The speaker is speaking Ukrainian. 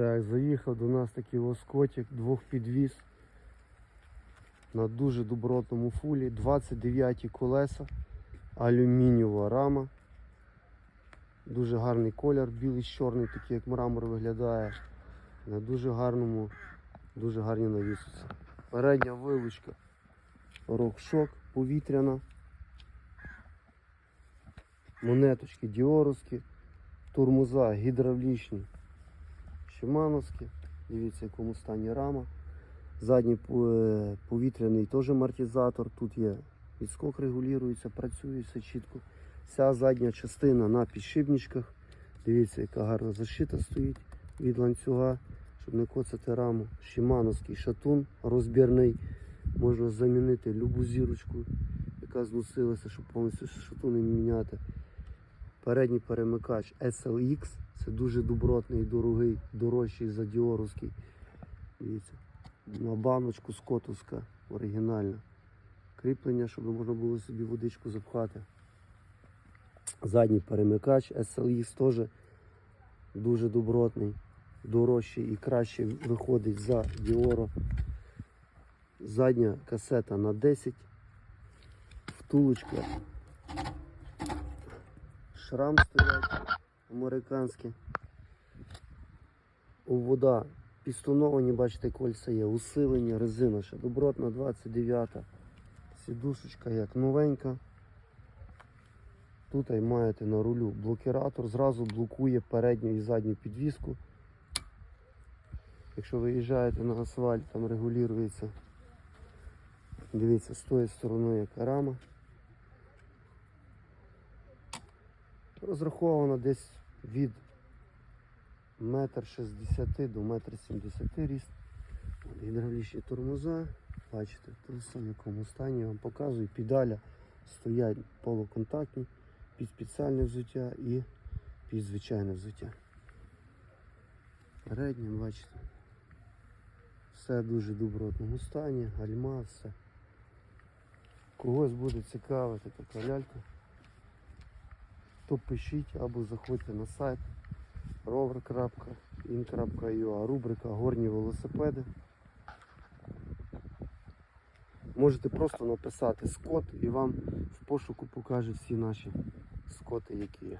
Так, заїхав до нас такий воскотик, двохпідвіз на дуже добротному фулі, 29 колеса, алюмінієва рама. Дуже гарний колір, білий чорний, такий як мрамор виглядає. На дуже гарному, дуже гарні навісиці. Передня вилучка, рокшок повітряна. Монеточки діоровські, тормоза гідравлічні, шимановські. Дивіться, в якому стані рама. Задній е, повітряний теж амортизатор. Тут є відскок регулюється, працює все чітко. Вся задня частина на підшипничках. Дивіться, яка гарна защита стоїть від ланцюга, щоб не коцати раму. Шимановський шатун розбірний. Можна замінити любу зірочку, яка зносилася, щоб повністю шатуни міняти. Передній перемикач SLX. Це дуже добротний, дорогий, дорожчий за діоровський. На баночку скотовська, оригінальна. Кріплення, щоб можна було собі водичку запхати. Задній перемикач SLX теж дуже добротний, дорожчий і краще виходить за Діоро. Задня касета на 10, втулочка, шрам стоять американські. Вода пістоновані, бачите, кольця є, усилення, резина ще добротна 29. Сідушечка як новенька. Тут маєте на рулю блокіратор, зразу блокує передню і задню підвіску. Якщо виїжджаєте на асфальт, там регулюється. Дивіться, з тої сторони яка рама. Розрахована десь від метр шістдесяти до метр сімдесяти ріст. От Гідравлічні тормоза. Бачите, труса в якому стані я вам показую. Педаля стоять полуконтактні під спеціальне взуття і під звичайне взуття. Переднє, бачите. Все дуже добротному стані, гальма, все. Когось буде цікавити така лялька, то пишіть або заходьте на сайт rover.in.ua рубрика Горні велосипеди. Можете просто написати скот і вам в пошуку покаже всі наші скоти, які є.